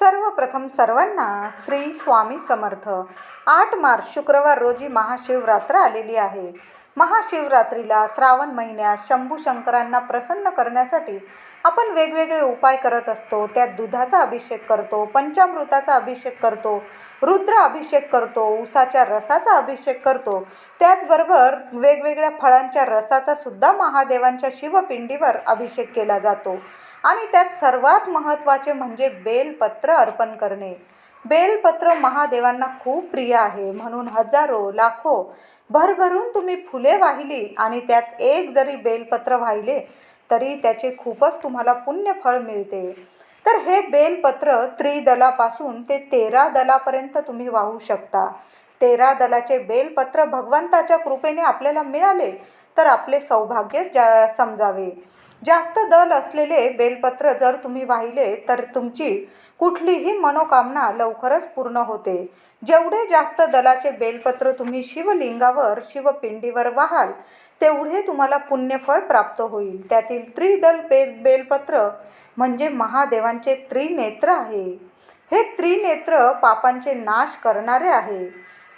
सर्वप्रथम सर्वांना श्री स्वामी समर्थ. आठ मार्च शुक्रवार रोजी महाशिवरात्र आलेली आहे. महाशिवरात्रीला श्रावण महिन्यात शंभू शंकरांना प्रसन्न करण्यासाठी आपण वेगवेगळे उपाय करत असतो. त्यात दुधाचा अभिषेक करतो पंचामृताचा अभिषेक करतो रुद्र अभिषेक करतो उसाच्या रसाचा अभिषेक करतो. त्याचबरोबर वेगवेगळ्या फळांच्या रसाचा सुद्धा महादेवांच्या शिवपिंडीवर अभिषेक केला जातो. आणि त्यात सर्वात महत्त्वाचे म्हणजे बेलपत्र अर्पण करणे. बेलपत्र महादेवांना खूप प्रिय आहे. म्हणून हजारो लाखो भरभरून तुम्ही फुले वाहिली आणि त्यात एक जरी बेलपत्र वाहिले तरी त्याचे खूपच तुम्हाला पुण्यफळ मिळते. तर हे बेलपत्र त्रिदलापासून ते तेरा दलापर्यंत तुम्ही वाहू शकता. तेरा दलाचे बेलपत्र भगवंताच्या कृपेने आपल्याला मिळाले तर आपले सौभाग्य जा समजावे. जास्त दल असलेले बेलपत्र जर तुम्ही वाहिले तर तुमची कुठलीही मनोकामना लवकरच पूर्ण होते. जेवढे जास्त दलाचे बेलपत्र तुम्ही शिवलिंगावर शिवपिंडीवर व्हाल तेवढे तुम्हाला पुण्यफळ प्राप्त होईल. त्यातील त्रिदल बेल बेलपत्र म्हणजे महादेवांचे त्रिनेत्र आहे. हे त्रिनेत्र पापांचे नाश करणारे आहे.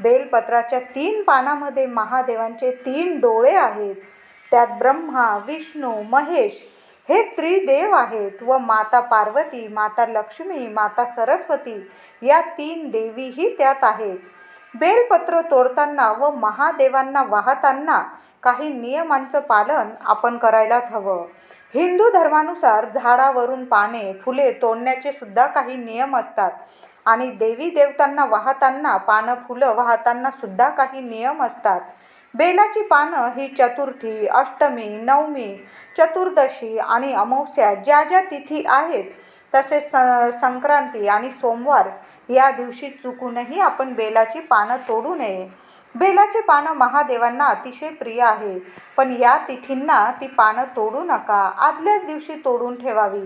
बेलपत्राच्या तीन पानामध्ये महादेवांचे तीन डोळे आहेत. त्यात ब्रह्मा विष्णू महेश हे त्रिदेव आहेत व माता पार्वती माता लक्ष्मी माता सरस्वती या तीन देवीही त्यात आहेत. बेलपत्र तोडताना व महादेवांना वाहताना काही नियमांचं पालन आपण करायलाच हवं. हिंदू धर्मानुसार झाडावरून पाने फुले तोडण्याचे सुद्धा काही नियम असतात. आणि देवी देवतांना वाहताना पानं फुलं वाहताना सुद्धा काही नियम असतात. बेलाची पानं ही चतुर्थी अष्टमी नवमी चतुर्दशी आणि अमावस्या ज्या ज्या तिथी आहेत तसेच स संक्रांती आणि सोमवार या दिवशी चुकूनही आपण बेलाची पानं तोडू नये. बेलाची पानं महादेवांना अतिशय प्रिय आहे पण या तिथींना ती पानं तोडू नका. आदल्याच दिवशी तोडून ठेवावी.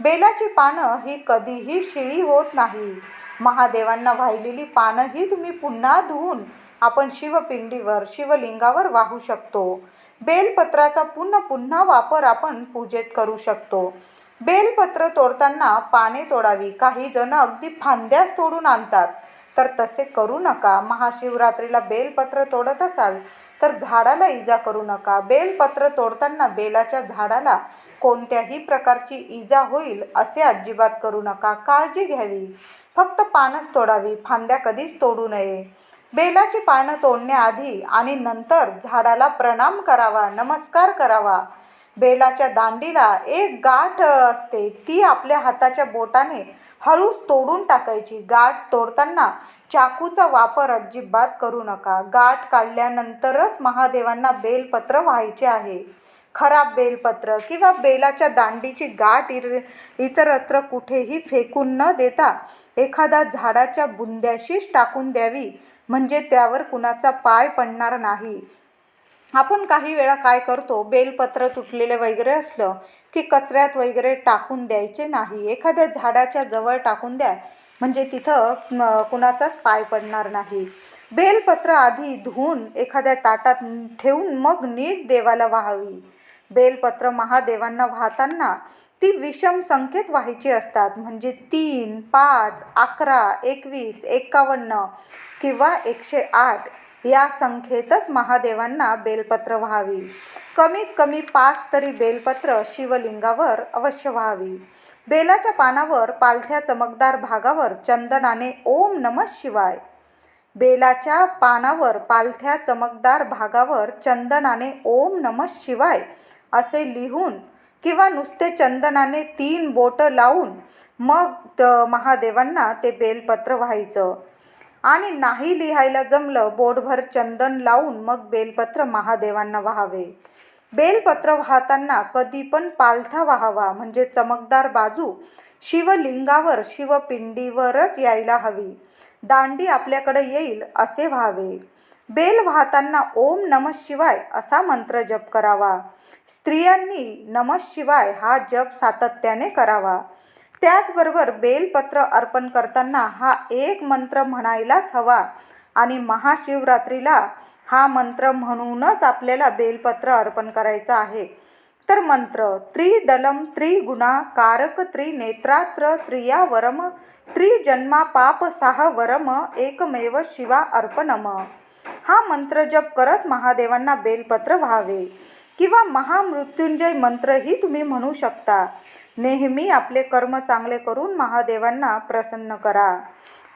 बेलाची पानं ही कधीही शिळी होत नाही. महादेवांना वाहिलेली पानंही तुम्ही पुन्हा धुवून आपण शिवपिंडीवर शिवलिंगावर वाहू शकतो. बेलपत्राचा पुन्हा पुन्हा वापर आपण पूजेत करू शकतो. बेलपत्र तोडताना पाने तोडावी. काही जण अगदी फांद्याच तोडून आणतात. तर तसे करू नका. महाशिवरात्रीला बेलपत्र तोडत असाल तर झाडाला इजा करू नका. बेलपत्र तोडताना बेलाच्या झाडाला कोणत्याही प्रकारची इजा होईल असे अजिबात करू नका. काळजी घ्यावी. फक्त पानच तोडावी. फांद्या कधीच तोडू नये. बेलाची पानं तोडण्याआधी आणि नंतर झाडाला प्रणाम करावा नमस्कार करावा. बेलाच्या दांडीला एक गाठ असते ती आपल्या हाताच्या बोटाने हळूच तोडून टाकायची. गाठ तोडताना चाकूचा वापर अजिबात करू नका. गाठ काढल्यानंतरच महादेवांना बेलपत्र व्हायचे आहे. खराब बेलपत्र किंवा बेलाच्या दांडीची गाठ इर इतरत्र कुठेही फेकून न देता एखादा झाडाच्या बुंद्याशीच टाकून द्यावी. म्हणजे त्यावर कुणाचा पाय पडणार नाही. आपण काही वेळा काय करतो बेलपत्र तुटलेले वगैरे असलं की कचऱ्यात वगैरे टाकून द्यायचे नाही. एखाद्या झाडाच्या जवळ टाकून द्या म्हणजे तिथं कुणाचाच पाय पडणार नाही. बेलपत्र आधी धुवून एखाद्या ताटात ठेवून मग नीट देवाला वाहावी. बेलपत्र महादेवांना वाहताना ती विषम संख्येत व्हायची असतात. म्हणजे तीन पाच अकरा एकवीस एकावन्न किंवा एकशे आठ या संख्येतच महादेवांना बेलपत्र व्हावी. कमीत कमी पाच तरी बेलपत्र शिवलिंगावर अवश्य व्हावी. बेलाच्या पानावर पालथ्या चमकदार भागावर चंदनाने ओम नमः शिवाय. बेलाच्या पानावर पालथ्या चमकदार भागावर चंदनाने ओम नमः शिवाय असे लिहून किंवा नुसते चंदनाने तीन बोटं लावून मग महादेवांना ते बेलपत्र व्हायचं. आणि नाही लिहायला जमलं बोटभर चंदन लावून मग बेलपत्र महादेवांना व्हावे. बेलपत्र वाहताना कधी पण पालथा व्हावा म्हणजे चमकदार बाजू शिवलिंगावर शिवपिंडीवरच यायला हवी. दांडी आपल्याकडे येईल असे व्हावे. बेल वाहताना ओम नम शिवाय असा मंत्र जप करावा. स्त्रियांनी नम शिवाय हा जप सातत्याने करावा. त्याचबरोबर बेलपत्र अर्पण करताना हा एक मंत्र म्हणायलाच हवा. आणि महाशिवरात्रीला हा मंत्र म्हणूनच आपल्याला बेलपत्र अर्पण करायचं आहे. तर मंत्र त्रिदलम त्रिगुणा कारक त्रिनेत्रात्र त्रियावरम त्रिजन्मा पाप साह वरम एकमेव शिवा अर्पणम. हा मंत्र जप करत महादेवांना बेलपत्र व्हावे. किंवा महामृत्युंजय मंत्रही तुम्ही म्हणू शकता. नेहमी आपले कर्म चांगले करून महादेवांना प्रसन्न करा.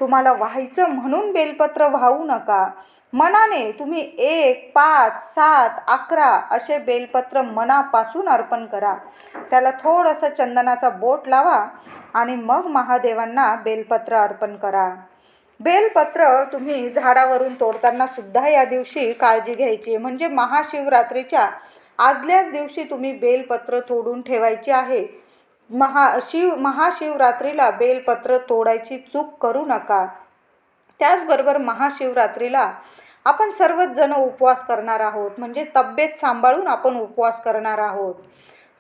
तुम्हाला व्हायचं म्हणून बेलपत्र वाहू नका. मनाने तुम्ही एक पाच सात अकरा असे बेलपत्र मनापासून अर्पण करा. त्याला थोडंसं चंदनाचा बोट लावा आणि मग महादेवांना बेलपत्र अर्पण करा. बेलपत्र तुम्ही झाडावरून तोडताना सुद्धा या दिवशी काळजी घ्यायची. आहे. म्हणजे महाशिवरात्रीच्या आदल्याच दिवशी तुम्ही बेलपत्र तोडून ठेवायची आहे. महा शिव महाशिवरात्रीला बेलपत्र तोडायची चूक करू नका. त्याचबरोबर महाशिवरात्रीला आपण सर्वच जण उपवास करणार आहोत. म्हणजे तब्येत सांभाळून आपण उपवास करणार आहोत.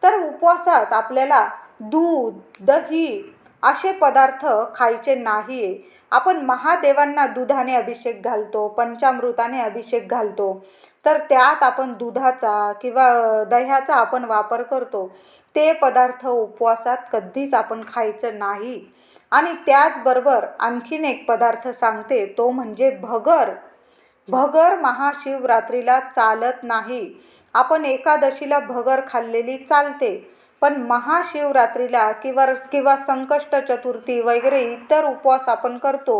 तर उपवासात आपल्याला दूध दही असे पदार्थ खायचे नाही. आपण महादेवांना दुधाने अभिषेक घालतो पंचामृताने अभिषेक घालतो. तर त्यात आपण दुधाचा किंवा दह्याचा आपण वापर करतो. ते पदार्थ उपवासात कधीच आपण खायचं नाही. आणि त्याचबरोबर आणखीन एक पदार्थ सांगते तो म्हणजे भगर. भगर महाशिवरात्रीला चालत नाही. आपण एकादशीला भगर खाल्लेली चालते. पण महाशिवरात्रीला किंवा किंवा संकष्ट चतुर्थी वगैरे इतर उपवास आपण करतो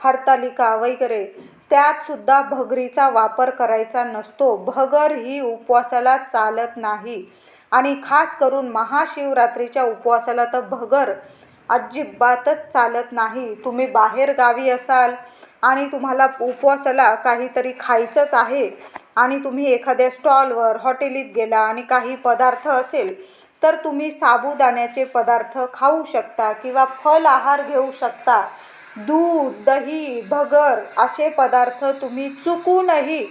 हरतालिका वगैरे त्यातसुद्धा भगरीचा वापर करायचा नसतो. भगर ही उपवासाला चालत नाही. आणि खास करून महाशिवरात्रीच्या उपवासाला तर भगर अजिबातच चालत नाही. तुम्ही बाहेर गावी असाल आणि तुम्हाला उपवासाला काहीतरी खायचंच आहे आणि तुम्ही एखाद्या स्टॉलवर हॉटेलीत गेला आणि काही पदार्थ असेल तर तुम्ही साबुदाण्याचे पदार्थ खाऊ शकता किंवा फल आहार घेऊ शकता. दूध दही भगर असे पदार्थ तुम्ही चुकूनही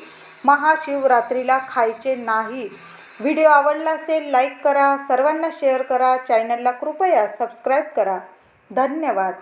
महाशिवरात्रीला खायचे नाही. व्हिडिओ आवडला असेल लाईक करा. सर्वांना शेअर करा. चॅनलला कृपया सबस्क्राईब करा. धन्यवाद.